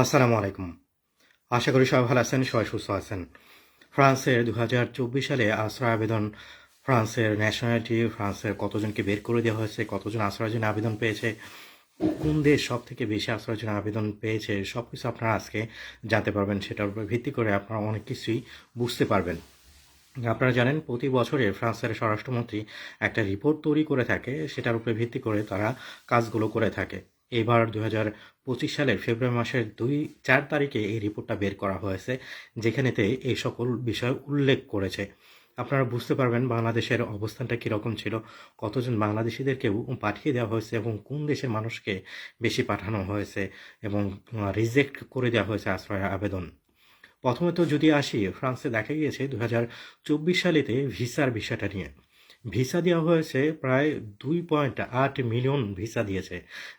আসসালামু আলাইকুম। আশা করি সবাই ভালো আছেন, সবাই সুস্থ আছেন। ফ্রান্সের দু হাজার চব্বিশ সালে আশ্রয় আবেদন, ফ্রান্সের ন্যাশনালিটি ফ্রান্সের কতজনকে বের করে দেওয়া হয়েছে, কতজন আশ্রয়ের জন্য আবেদন পেয়েছে, কোন দেশ সব থেকে বেশি আশ্রয়ের জন্য আবেদন পেয়েছে সব কিছু আপনারা আজকে জানতে পারবেন, সেটার উপর ভিত্তি করে আপনারা অনেক কিছুই বুঝতে পারবেন। আপনারা জানেন, প্রতি বছরে ফ্রান্সের স্বরাষ্ট্রমন্ত্রী একটা রিপোর্ট তৈরি করে থাকে, সেটার উপরে ভিত্তি করে তারা কাজগুলো করে থাকে। এবার দু হাজার পঁচিশ সালের ফেব্রুয়ারি মাসের দুই, চার তারিখে এই রিপোর্টটা বের করা হয়েছে, যেখানেতে এই সকল বিষয় উল্লেখ করেছে। আপনারা বুঝতে পারবেন বাংলাদেশের অবস্থানটা কীরকম ছিল, কতজন বাংলাদেশিদেরকেও পাঠিয়ে দেওয়া হয়েছে এবং কোন দেশের মানুষকে বেশি পাঠানো হয়েছে এবং রিজেক্ট করে দেওয়া হয়েছে আশ্রয় আবেদন। প্রথমে তো যদি আসি, ফ্রান্সে দেখা গিয়েছে দু হাজার চব্বিশ সালেতে ভিসার বিষয়টা নিয়ে। ভিসা দেওয়া হয়েছে প্রায় দুই পয়েন্ট আট মিলিয়ন ভিসা দিয়েছে,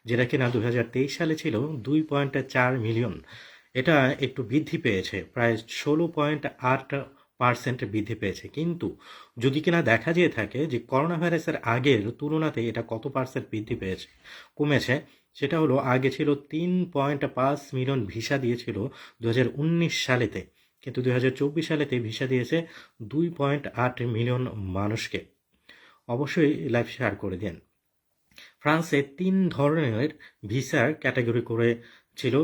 যেটা কিনা দু হাজার তেইশ সালে ছিল দুই পয়েন্ট চার মিলিয়ন। এটা একটু বৃদ্ধি পেয়েছে, প্রায় ষোলো পয়েন্ট আট পার্সেন্ট বৃদ্ধি পেয়েছে। কিন্তু যদি কিনা দেখা যেয়ে থাকে যে করোনা ভাইরাসের আগের তুলনাতে এটা কত পার্সেন্ট বৃদ্ধি পেয়েছে, কমেছে, সেটা হলো আগে ছিল তিন পয়েন্ট পাঁচ মিলিয়ন ভিসা দিয়েছিল দু হাজার উনিশ সালেতে। কিন্তু দু হাজার চব্বিশ সালেতে ভিসা দিয়েছে দুই পয়েন্ট আট মিলিয়ন মানুষকে। অবশ্যই লাইভ শেয়ার করে দিন ফ্রান্সে তিন ধরনের ভিসার ক্যাটাগরি করে ছিল,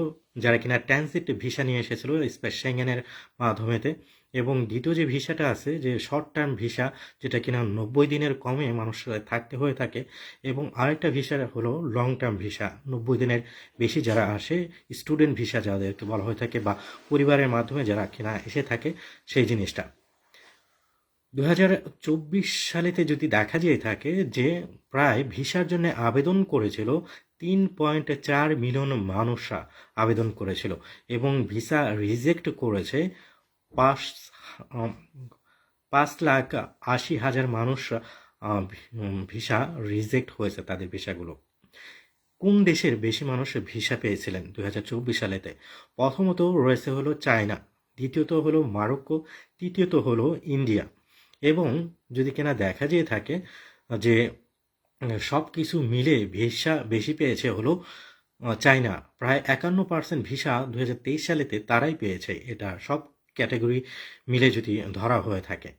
যারা কিনা ট্রানজিট ভিসা নিয়ে এসেছিল স্পেস সেঙ্গেনের মাধ্যমেতে। এবং দ্বিতীয় যে ভিসাটা আছে, যে শর্ট টার্ম ভিসা যেটা কিনা নব্বই দিনের কমে মানুষ থাকতে হয়ে থাকে। এবং আরেকটা ভিসা হলো লং টার্ম ভিসা নব্বই দিনের বেশি যারা আসে স্টুডেন্ট ভিসা যাদেরকে বলা হয়ে থাকে বা পরিবারের মাধ্যমে যারা কিনা এসে থাকে, সেই জিনিসটা। দু হাজার চব্বিশ সালেতে যদি দেখা যেয়ে থাকে যে প্রায় ভিসার জন্য আবেদন করেছিল তিন পয়েন্ট চার মিলিয়ন মানুষরা আবেদন করেছিল এবং ভিসা রিজেক্ট করেছে পাঁচ পাঁচ লাখ আশি হাজার মানুষ ভিসা রিজেক্ট হয়েছে তাদের ভিসাগুলো। কোন দেশের বেশি মানুষ ভিসা পেয়েছিলেন দু হাজার চব্বিশ সালেতে? প্রথমত রয়েছে হলো চায়না, দ্বিতীয়ত হলো মারক্কো, তৃতীয়ত হলো ইন্ডিয়া। এবং যদি কেনা দেখা যেয়ে থাকে, যে সব কিছু মিলে ভিসা বেশি পেয়েছে হলো, চায়না। প্রায় একান্ন পার্সেন্ট ভিসা দু হাজার তেইশ সালেতে তারাই পেয়েছে। এটা সব ক্যাটাগরি মিলে যদি ধরা হয়ে থাকে।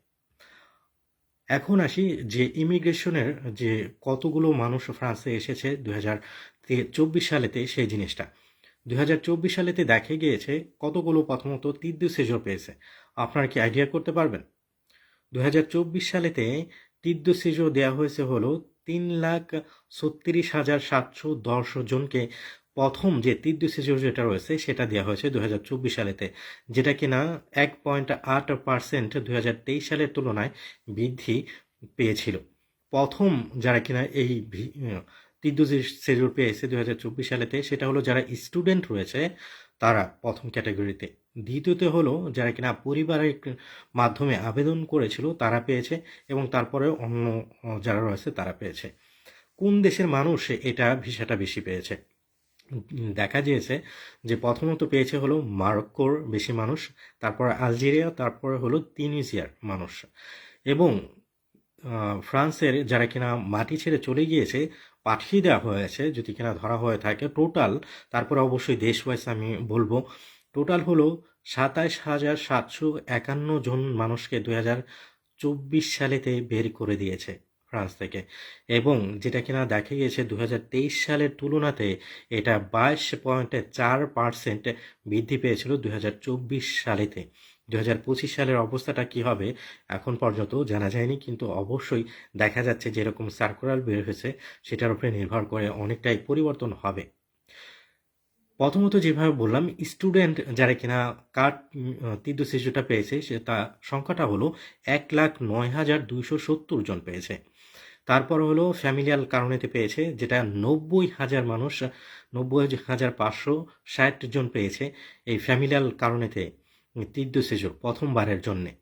এখন আসি যে, ইমিগ্রেশনের যে, কতগুলো মানুষ ফ্রান্সে এসেছে দু চব্বিশ সালেতে সেই জিনিসটা। দু হাজার চব্বিশ সালেতে দেখে গিয়েছে কতগুলো প্রথমত তৃতীয় সেজর পেয়েছে। আপনারা কি আইডিয়া করতে পারবেন? দু হাজার চব্বিশ সালেতে তীর্থ সিজো দেওয়া হয়েছে হলো তিন লাখ ছত্রিশ হাজার সাতশো দশ জনকে। প্রথম যে তীর্থ সিজো যেটা রয়েছে, সেটা দেওয়া হয়েছে দু হাজার চব্বিশ সালেতে, যেটা কিনা এক পয়েন্ট আট পারসেন্ট দু হাজার তেইশ সালের তুলনায় বৃদ্ধি পেয়েছিল। প্রথম যারা কিনা এই তীর্থ সিজোর পেয়েছে দু হাজার চব্বিশ সালেতে, সেটা হলো যারা স্টুডেন্ট রয়েছে, তারা প্রথম ক্যাটাগরিতে দ্বিতীয়তে হলো যারা কিনা পরিবারের মাধ্যমে আবেদন করেছিল, তারা পেয়েছে এবং তারপরে অন্য যারা রয়েছে, তারা পেয়েছে। কোন দেশের মানুষ এটা ভিসাটা বেশি পেয়েছে? দেখা গিয়েছে যে প্রথমত পেয়েছে হলো মারক্কোর বেশি মানুষ, তারপরে আলজেরিয়া, তারপরে হলো তিউনিসিয়ার মানুষ। এবং ফ্রান্সের যারা কিনা মাটি ছেড়ে চলে গিয়েছে পাঠিয়ে দেওয়া হয়েছে, যদি কিনা ধরা হয়ে থাকে টোটাল তারপরে অবশ্যই দেশ ওয়াইজ আমি বলব। টোটাল হলো সাতাইশ হাজার সাতশো একান্ন জন মানুষকে দু হাজার চব্বিশ সালেতে বের করে দিয়েছে ফ্রান্স থেকে। এবং যেটা কিনা দেখা গিয়েছে দু সালের তুলনাতে এটা বাইশ পয়েন্ট চার পার্সেন্ট বৃদ্ধি পেয়েছিল দু সালেতে। দু হাজার পঁচিশ সালের অবস্থাটা কি হবে এখন পর্যন্ত জানা যায়নি, কিন্তু অবশ্যই দেখা যাচ্ছে যেরকম সার্কুলার বের হয়েছে সেটার উপরে নির্ভর করে অনেকটাই পরিবর্তন হবে। প্রথমত যেভাবে বললাম স্টুডেন্ট যারা কিনা কার্ড তীর্থ শিশুটা পেয়েছে সে তা সংখ্যাটা হলো এক লাখ নয় হাজার দুইশো সত্তর জন পেয়েছে। তারপর হলো ফ্যামিলিয়াল কারণেতে পেয়েছে যেটা নব্বই হাজার মানুষ, নব্বই হাজার পাঁচশো ষাট জন পেয়েছে এই ফ্যামিলিয়াল কারণেতে। তীর্থ শিশু প্রথমবারের জন্যে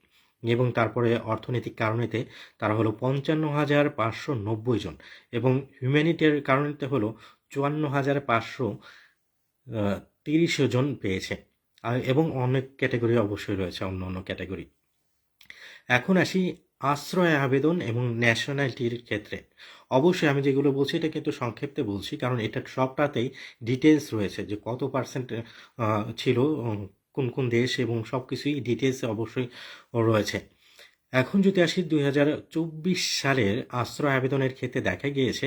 এবং তারপরে অর্থনৈতিক কারণেতে তারা হলো পঞ্চান্ন হাজার পাঁচশো নব্বই জন এবং হিউম্যানিটির কারণেতে হলো চুয়ান্ন হাজার পাঁচশো তিরিশ জন পেয়েছে। এবং অনেক ক্যাটাগরি অবশ্যই রয়েছে, অন্য অন্য ক্যাটাগরি। এখন আসি আশ্রয় আবেদন এবং ন্যাশনালিটির ক্ষেত্রে। অবশ্যই আমি যেগুলো বলছি এটা কিন্তু সংক্ষেপে বলছি, কারণ এটা সবটাতেই ডিটেলস রয়েছে যে কত পার্সেন্ট ছিল কোন কোন দেশ এবং সব কিছুই ডিটেলস অবশ্যই রয়েছে। এখন যদি আসি দুই হাজার চব্বিশ সালের আশ্রয় আবেদনের ক্ষেত্রে দেখা গিয়েছে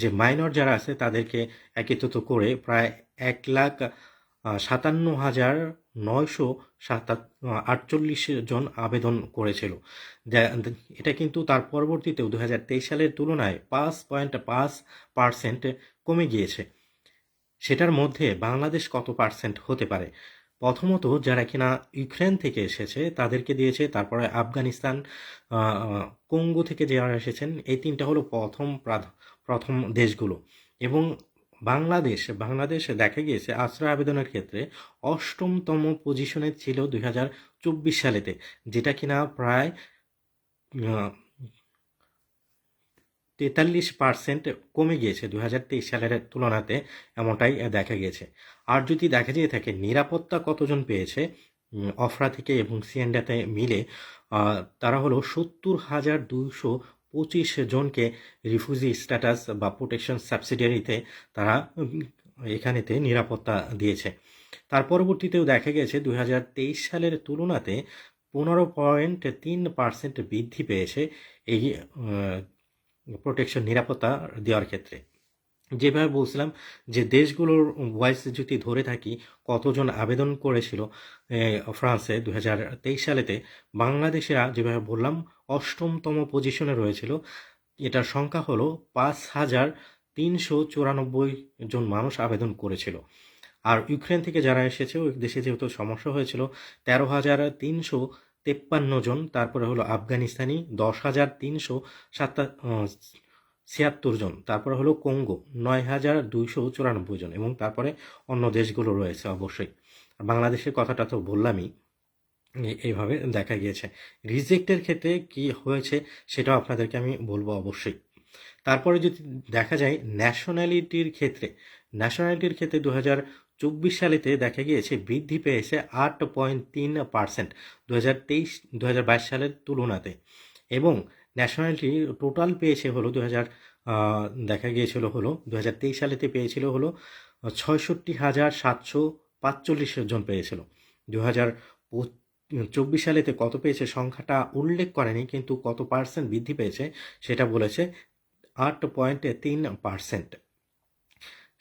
যে মাইনর যারা আছে তাদেরকে একত্রিত করে প্রায় এক লাখ সাতান্ন হাজার নয়শো আটচল্লিশ জন আবেদন করেছিল। এটা কিন্তু তার পরবর্তীতেও দু হাজার তেইশ সালের তুলনায় পাঁচ পয়েন্ট পাঁচ পার্সেন্ট কমে গিয়েছে। সেটার মধ্যে বাংলাদেশ কত পার্সেন্ট হতে পারে? প্রথমত যারা কিনা ইউক্রেন থেকে এসেছে, তাদেরকে দিয়েছে, তারপরে আফগানিস্তান কঙ্গো থেকে যারা এসেছেন, এই তিনটা হলো প্রথম প্রথম দেশগুলো। এবং বাংলাদেশ, বাংলাদেশে দেখা গিয়েছে আশ্রয় আবেদনের ক্ষেত্রে অষ্টমতম পজিশনে ছিল দুই হাজার চব্বিশ সালেতে, যেটা কিনা প্রায় তেতাল্লিশ পার্সেন্ট কমে গিয়েছে দু হাজার তেইশ সালের তুলনাতে, এমনটাই দেখা গিয়েছে। আর যদি দেখা যেয়ে থাকে, নিরাপত্তা কতজন পেয়েছে অফরা থেকে এবং সিএনডাতে মিলে তারা হলো সত্তর হাজার দুইশো পঁচিশ জনকে রিফিউজি স্ট্যাটাস বা প্রোটেকশন সাবসিডিয়ারিতে তারা এখানেতে নিরাপত্তা দিয়েছে। তার পরবর্তীতেও দেখা গেছে দু হাজার তেইশ সালের তুলনাতে পনেরো পয়েন্ট তিন পার্সেন্ট বৃদ্ধি পেয়েছে এই প্রোটেকশন নিরাপত্তা দেওয়ার ক্ষেত্রে। যেভাবে বলছিলাম যে দেশগুলোর ওয়াইজ যদি ধরে থাকি, কতজন আবেদন করেছিল ফ্রান্সে দু হাজার তেইশ সালেতে, বাংলাদেশেরা যেভাবে বললাম, অষ্টমতম পজিশনে রয়েছিল। এটার সংখ্যা হলো পাঁচ হাজার তিনশো চুরানব্বই জন মানুষ আবেদন করেছিল। আর ইউক্রেন থেকে যারা এসেছে, ওই দেশে যেহেতু সমস্যা হয়েছিল, তেরো হাজার তিনশো তেপ্পান্ন জন, তারপরে হলো আফগানিস্তানি দশ হাজার তিনশো ছিয়াত্তর জন, তারপরে হলো কঙ্গো নয় হাজার দুইশো চুরানব্বই জন এবং তারপরে অন্য দেশগুলো রয়েছে অবশ্যই। বাংলাদেশের কথাটা তো বললামই এইভাবে দেখা গিয়েছে। রিজেক্টের ক্ষেত্রে কি হয়েছে সেটাও আপনাদেরকে আমি বলব অবশ্যই। তারপরে যদি দেখা যায় ন্যাশনালিটির ক্ষেত্রে ন্যাশনালিটির ক্ষেত্রে দু হাজার চব্বিশ সালেতে দেখা গিয়েছে বৃদ্ধি পেয়েছে আট পয়েন্ট তিন পার্সেন্ট দু হাজার তেইশ দু হাজার বাইশ সালের তুলনাতে। এবং ন্যাশনালিটি টোটাল পেয়েছে হলো দু হাজার দেখা গিয়েছিল হলো দু হাজার তেইশ সালেতে পেয়েছিল হলো ছয়ষট্টি হাজার সাতশো পাঁচচল্লিশ জন পেয়েছিল। দু হাজার চব্বিশ সালেতে কত পেয়েছে সংখ্যাটা উল্লেখ করেনি, কিন্তু কত পার্সেন্ট বৃদ্ধি পেয়েছে সেটা বলেছে আট পয়েন্ট তিন পার্সেন্ট।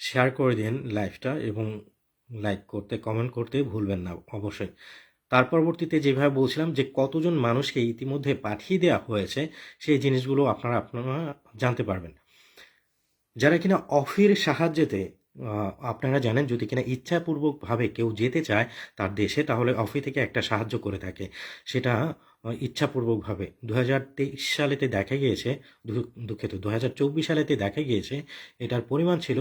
শেয়ার করে দিন লাইভটা এবং লাইক করতে, কমেন্ট করতে ভুলবেন না অবশ্যই। তার পরবর্তীতে যেভাবে বলছিলাম যে কতজন মানুষকে ইতিমধ্যে পাঠিয়ে দেওয়া হয়েছে, সেই জিনিসগুলো আপনারা আপনারা জানতে পারবেন। যারা কিনা অফির সাহায্যেতে আপনারা জানেন যদি কিনা ইচ্ছাপূর্বকভাবে কেউ যেতে চায় তার দেশে, তাহলে অফি থেকে একটা সাহায্য করে থাকে। সেটা ইচ্ছাপূর্বকভাবে। দু হাজার তেইশ সালেতে দেখা গিয়েছে দুঃখিত দু হাজার চব্বিশ সালেতে দেখা গিয়েছে, এটার পরিমাণ ছিল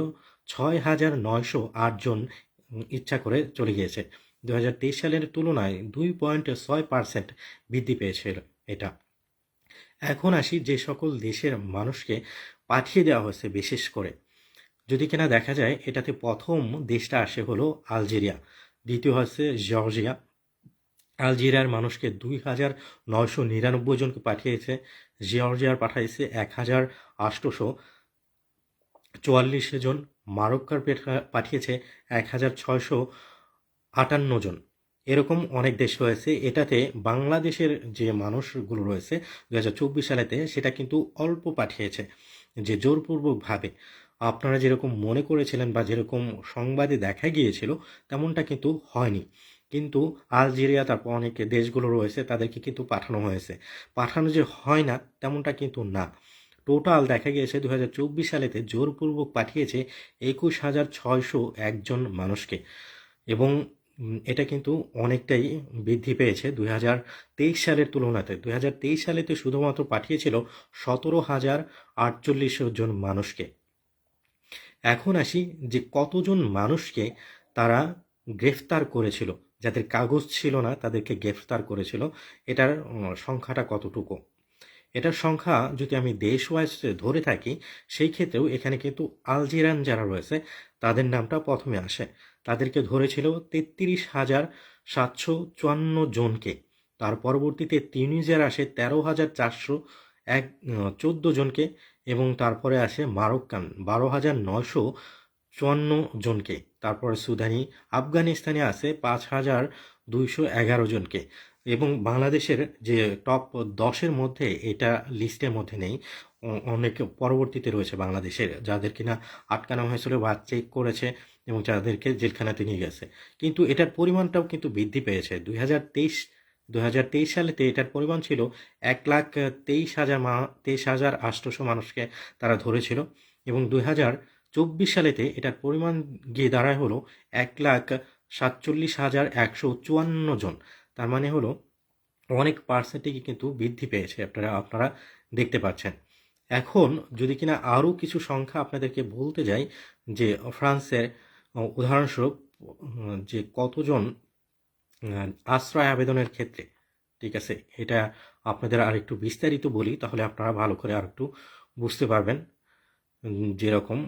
ছয় হাজার নয়শো আট জন ইচ্ছা করে চলে গিয়েছে। দু হাজার তেইশ সালের তুলনায় দুই পয়েন্ট ছয় পার্সেন্ট বৃদ্ধি পেয়েছিল এটা। এখন আসি যে সকল দেশের মানুষকে পাঠিয়ে দেওয়া হয়েছে বিশেষ করে। যদি কিনা দেখা যায়, এটাতে প্রথম দেশটা আসে হলো আলজেরিয়া, দ্বিতীয় হচ্ছে জর্জিয়া। আলজেরিয়ার মানুষকে দুই হাজার নয়শো নিরানব্বই জনকে পাঠিয়েছে, জর্জিয়ার পাঠাইছে এক হাজার আটশোশো চুয়াল্লিশ জন। মারক্কার পেঠা- পাঠিয়েছে এক হাজার ছয়শো আটান্ন জন। এরকম অনেক দেশ রয়েছে। এটাতে বাংলাদেশের যে মানুষগুলো রয়েছে দু হাজার চব্বিশ সালেতে সেটা কিন্তু অল্প পাঠিয়েছে, যে জোরপূর্বকভাবে আপনারা যেরকম মনে করেছিলেন বা যেরকম সংবাদে দেখা গিয়েছিল, তেমনটা কিন্তু হয়নি। কিন্তু আলজেরিয়া, তারপর অনেক দেশগুলো রয়েছে, তাদেরকে কিন্তু পাঠানো হয়েছে। পাঠানো যে হয় না, তেমনটা কিন্তু না। টোটাল দেখা গিয়েছে দু হাজার চব্বিশ সালেতে জোরপূর্বক পাঠিয়েছে একুশ হাজার ছয়শো একজন মানুষকে। এবং এটা কিন্তু অনেকটাই বৃদ্ধি পেয়েছে দুই হাজার তেইশ সালের তুলনাতে। দুই হাজার তেইশ সালেতে শুধুমাত্র পাঠিয়েছিল সতেরো হাজার আটচল্লিশ জন মানুষকে। এখন আসি যে কতজন মানুষকে তারা গ্রেফতার করেছিল। যাদের কাগজ ছিল না, তাদেরকে গ্রেফতার করেছিল। এটার সংখ্যাটা কতটুকু? এটার সংখ্যা যদি আমি দেশ ওয়াইজ ধরে থাকি, সেই ক্ষেত্রেও এখানে কিন্তু আলজেরিয়ান যারা রয়েছে, তাদের নামটা প্রথমে আসে। তাদেরকে ধরেছিল তেত্রিশ হাজার সাতশো চুয়ান্ন জনকে। তার পরবর্তীতে তিউনিজিয়ার আসে তেরো হাজার চারশো এক চোদ্দ জনকে এবং তারপরে আসে মারক্কান বারো হাজার নশো চুয়ান্ন জনকে। তারপরে সুদানি আফগানিস্তানে আছে পাঁচ হাজার দুইশো এগারো জনকে। এবং বাংলাদেশের যে টপ দশের মধ্যে এটা লিস্টের মধ্যে নেই অনেক পরবর্তীতে রয়েছে বাংলাদেশের, যাদের কিনা আটকানো হয়েছিল বা চেক করেছে এবং যাদেরকে জেলখানাতে নিয়ে গেছে। কিন্তু এটার পরিমাণটাও কিন্তু বৃদ্ধি পেয়েছে। দুই হাজার তেইশ দু হাজার তেইশ সালেতে এটার পরিমাণ ছিল এক লাখ তেইশ হাজার মা, তেইশ হাজার আটশোশো মানুষকে তারা ধরেছিল এবং দুই হাজার চব্বিশ সালেতে এটার পরিমাণ গিয়ে দাঁড়ায় হলো এক লাখ সাতচল্লিশ হাজার একশো চুয়ান্ন জন। তার মানে হলো অনেক পার্সেন্টেজ কিন্তু বৃদ্ধি পেয়েছে, আপনারা আপনারা দেখতে পাচ্ছেন। এখন যদি কিনা আরও কিছু সংখ্যা আপনাদেরকে বলতে যাই, যে ফ্রান্সের উদাহরণস্বরূপ যে কতজন আশ্রয় আবেদনের ক্ষেত্রে, ঠিক আছে, এটা আপনাদের আর একটু বিস্তারিত বলি, তাহলে আপনারা ভালো করে আর একটু বুঝতে পারবেন যেরকম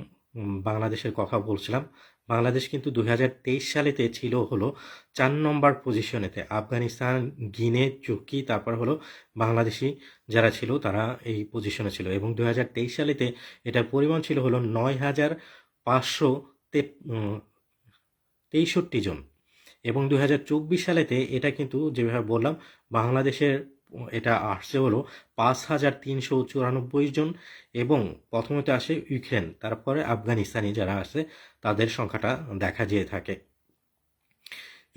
বাংলাদেশের কথা বলছিলাম। বাংলাদেশ কিন্তু দু হাজার তেইশ সালেতে ছিল হলো চার নম্বর পজিশনেতে আফগানিস্তান গিনে তুর্কি তারপর হলো বাংলাদেশি যারা ছিল তারা এই পজিশনে ছিল। এবং দু হাজার তেইশ সালেতে এটার পরিমাণ ছিল হলো নয় হাজার পাঁচশো তেষট্টি জন। এবং দু হাজার চব্বিশ সালেতে এটা কিন্তু যেভাবে বললাম, বাংলাদেশের এটা আসছে হলো পাঁচ হাজার তিনশো চুরানব্বই জন এবং প্রথমত আসে ইউক্রেন, তারপরে আফগানিস্তানি যারা আছে তাদের সংখ্যাটা দেখা যেয়ে থাকে।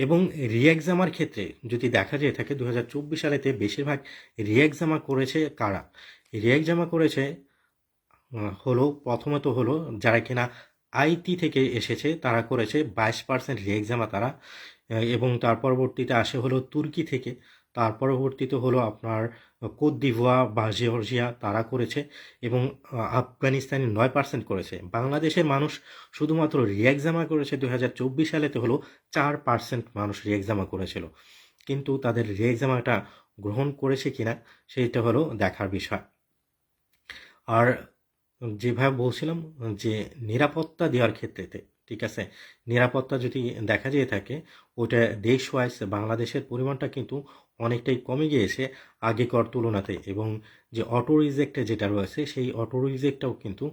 এবং রিএক্সামার ক্ষেত্রে যদি দেখা যেয়ে থাকে দু হাজার চব্বিশ সালেতে বেশিরভাগ রিএক্সামা করেছে কারা? রিএক্সামা করেছে হলো প্রথমত হলো যারা কিনা আইটি থেকে এসেছে, তারা করেছে বাইশ পার্সেন্ট রিএক্সামা তারা এবং তার পরবর্তীতে আসে হলো তুর্কি থেকে। তার পরবর্তীতে হলো আপনার কোত দিভোয়া বা জর্জিয়া তারা করেছে এবং আফগানিস্তানি নয় পার্সেন্ট করেছে। বাংলাদেশের মানুষ শুধুমাত্র রিএক্সামা করেছে দু হাজার চব্বিশ সালেতে হলো চার পার্সেন্ট মানুষ রিএক্সামা করেছিল। কিন্তু তাদের রিএক্সামাটা গ্রহণ করেছে কিনা সেটা হলো দেখার বিষয়। আর যেভাবে বলছিলাম যে নিরাপত্তা দেওয়ার ক্ষেত্রেতে ঠিক আছে? নিরাপত্তা যদি দেখা যেয়ে থাকে, ওটা দেশ ওয়াইজ বাংলাদেশের পরিমাণটা কিন্তু অনেকটাই কমে গিয়েছে আগেকার তুলনাতে এবং যে অটো রিজেক্টে যেটা রয়েছে, সেই অটো রিজেক্টটাও কিন্তু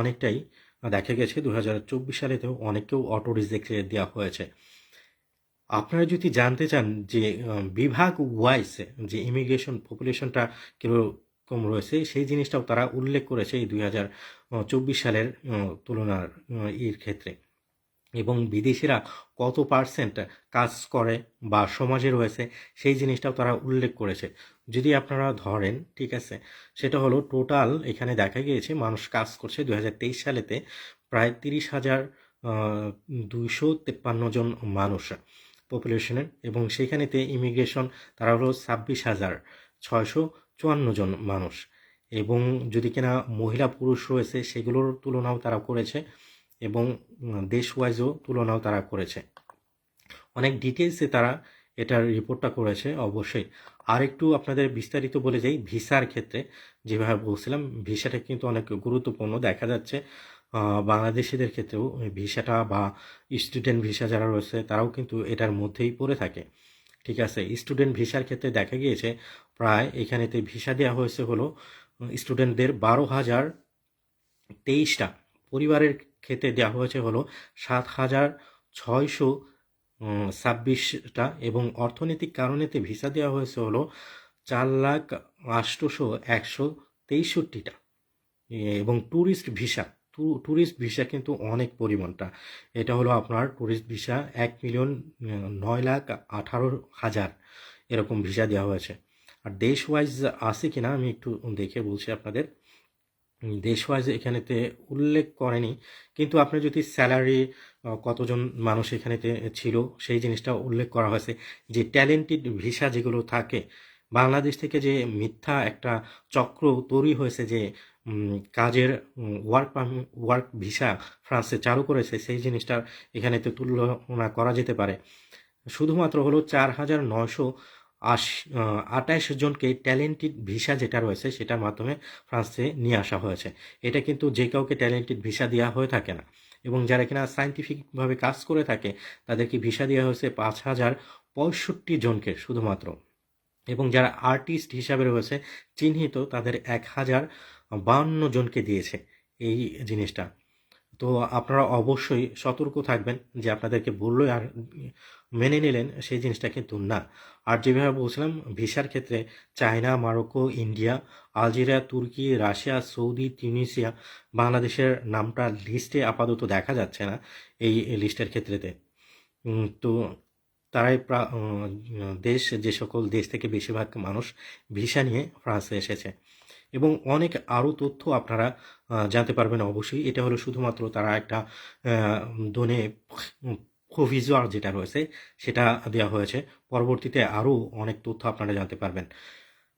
অনেকটাই দেখা গেছে দু হাজার চব্বিশ সালেতেও অনেককেও অটো রিজেক্টে দেওয়া হয়েছে। আপনারা যদি জানতে চান যে বিভাগ ওয়াইজ যে ইমিগ্রেশন পপুলেশনটা কীরকম রয়েছে, সেই জিনিসটাও তারা উল্লেখ করেছে এই দুই হাজার চব্বিশ সালের তুলনার এর ক্ষেত্রে। এবং বিদেশিরা কত পার্সেন্ট কাজ করে বা সমাজে রয়েছে, সেই জিনিসটাও তারা উল্লেখ করেছে। যদি আপনারা ধরেন, ঠিক আছে, সেটা হলো টোটাল এখানে দেখা গিয়েছে মানুষ কাজ করছে দু হাজার তেইশ সালেতে প্রায় তিরিশ হাজার দুইশো তেপ্পান্ন জন মানুষ পপুলেশনের এবং সেখানেতে ইমিগ্রেশন তারা হলো ছাব্বিশ হাজার ছয়শো চুয়ান্ন জন মানুষ। এবং যদি কিনা মহিলা পুরুষ রয়েছে, সেগুলোর তুলনাও তারা করেছে এবং দেশ ওয়াইজও তুলনাও তারা করেছে। অনেক ডিটেলসে তারা এটার রিপোর্টটা করেছে, অবশ্যই। আর একটু আপনাদের বিস্তারিত বলে যাই, ভিসার ক্ষেত্রে যেভাবে বলছিলাম, ভিসাটা কিন্তু অনেক গুরুত্বপূর্ণ। দেখা যাচ্ছে বাংলাদেশিদের ক্ষেত্রেও ভিসাটা বা স্টুডেন্ট ভিসা যারা রয়েছে, তারাও কিন্তু এটার মধ্যেই পড়ে থাকে। ঠিক আছে স্টুডেন্ট ভিসার ক্ষেত্রে দেখা গিয়েছে, প্রায় এখানেতে ভিসা দেওয়া হয়েছে হলো স্টুডেন্টদের বারো হাজার তেইশটা। পরিবারের ক্ষেত্রে দেওয়া হয়েছে হলো সাত হাজার ছয়শো ছাব্বিশটা এবং অর্থনৈতিক কারণেতে ভিসা দেওয়া হয়েছে হলো চার লাখ আটশোশো একশো তেষট্টিটা এবং ট্যুরিস্ট ভিসা ট্যুরিস্ট ভিসা কিন্তু অনেক পরিমাণটা। এটা হলো আপনার ট্যুরিস্ট ভিসা এক মিলিয়ন নয় লাখ আঠারো হাজার এরকম ভিসা দেওয়া হয়েছে। আর দেশ ওয়াইজ আছে কিনা আমি একটু দেখে বলছি আপনাদের। দেশ ওয়াইজ এখানেতে উল্লেখ করেনি। কিন্তু আপনি যদি স্যালারি কতজন মানুষ এখানেতে ছিল, সেই জিনিসটা উল্লেখ করা হয়েছে যে ট্যালেন্টেড ভিসা যেগুলো থাকে, বাংলাদেশ থেকে যে মিথ্যা একটা চক্র তৈরি হয়েছে যে কাজের ওয়ার্ক ওয়ার্ক ভিসা ফ্রান্সে চালু করেছে, সেই জিনিসটা এখানেতে তুলনা করা যেতে পারে। শুধুমাত্র হলো চার হাজার নয়শো আশি আঠাশ জনকে ট্যালেন্টেড ভিসা যেটা রয়েছে সেটার মাধ্যমে ফ্রান্সে নিয়ে আসা হয়েছে। এটা কিন্তু যে কাউকে ট্যালেন্টেড ভিসা দেওয়া হয়ে থাকে না। এবং যারা কিনা সাইন্টিফিকভাবে কাজ করে থাকে, তাদেরকে ভিসা দেওয়া হয়েছে পাঁচ হাজার পঁয়ষট্টি জনকে শুধুমাত্র। এবং যারা আর্টিস্ট হিসাবে রয়েছে, চিহ্নিত, তাদের এক হাজার বাহান্ন জনকে দিয়েছে। এই জিনিসটা। তো আপনারা অবশ্যই সতর্ক থাকবেন যে আপনাদেরকে বলল আর মেনে নিলেন সেই জিনিসটা কিন্তু না। আর যেভাবে বলছিলাম, ভিসার ক্ষেত্রে চায়না মারোকো ইন্ডিয়া, আলজেরিয়া, তুর্কি, রাশিয়া, সৌদি, তিউনিসিয়া বাংলাদেশের নামটা লিস্টে আপাতত দেখা যাচ্ছে না এই লিস্টের ক্ষেত্রেতে। তো তারাই দেশ, যে সকল দেশ থেকে বেশিরভাগ মানুষ ভিসা নিয়ে ফ্রান্সে এসেছে। এবং অনেক আরও তথ্য আপনারা জানতে পারবেন অবশ্যই। এটা হলো শুধুমাত্র তারা একটা দোনে প্রভিজুয়ার যেটা রয়েছে, সেটা দেওয়া হয়েছে। পরবর্তীতে আরও অনেক তথ্য আপনারা জানতে পারবেন।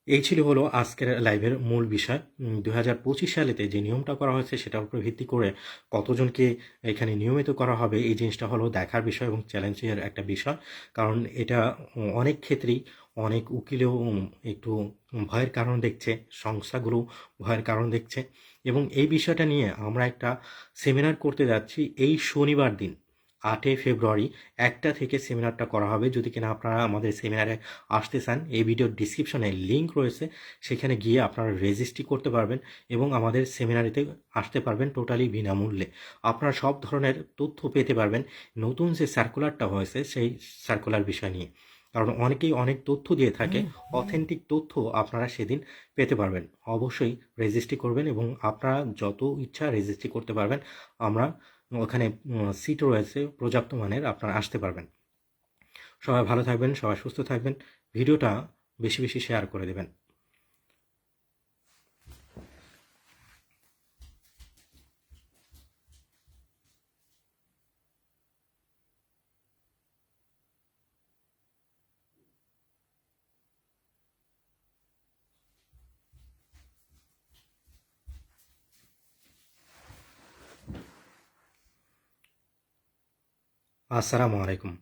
এই ছিল হলো আজকের লাইভের মূল বিষয়। দু হাজার পঁচিশ সালেতে যে নিয়মটা করা হয়েছে, সেটার উপর ভিত্তি করে কতজনকে এখানে নিয়মিত করা হবে, এই জিনিসটা হলো দেখার বিষয় এবং চ্যালেঞ্জের একটা বিষয়। কারণ এটা অনেক ক্ষেত্রেই অনেক উকিলেও একটু ভয়ের কারণ দেখছে, সংস্থাগুলো ভয়ের কারণ দেখছে। এবং এই বিষয়টা নিয়ে আমরা একটা সেমিনার করতে যাচ্ছি এই শনিবার দিন, আটই ফেব্রুয়ারি। একটা থেকে সেমিনারটা করা হবে। যদি কিনা আপনারা আমাদের সেমিনারে আসতে চান, এই ভিডিওর ডিসক্রিপশনে লিঙ্ক রয়েছে। সেখানে গিয়ে আপনারা রেজিস্ট্রি করতে পারবেন এবং আমাদের সেমিনারিতে আসতে পারবেন টোটালি বিনামূল্যে। আপনারা সব ধরনের তথ্য পেতে পারবেন। নতুন যে সার্কুলারটা হয়েছে, সেই সার্কুলার বিষয় নিয়ে। কারণ অনেকেই অনেক তথ্য দিয়ে থাকে অথেন্টিক তথ্য আপনারা সেদিন পেতে পারবেন। অবশ্যই রেজিস্ট্রি করবেন এবং আপনারা যত ইচ্ছা রেজিস্ট্রি করতে পারবেন আমরা ওখানে সিট রয়েছে পর্যাপ্ত মানের আপনারা আসতে পারবেন। সবাই ভালো থাকবেন সবাই সুস্থ থাকবেন। ভিডিওটা বেশি বেশি শেয়ার করে দেবেন। আসসালামু আলাইকুম।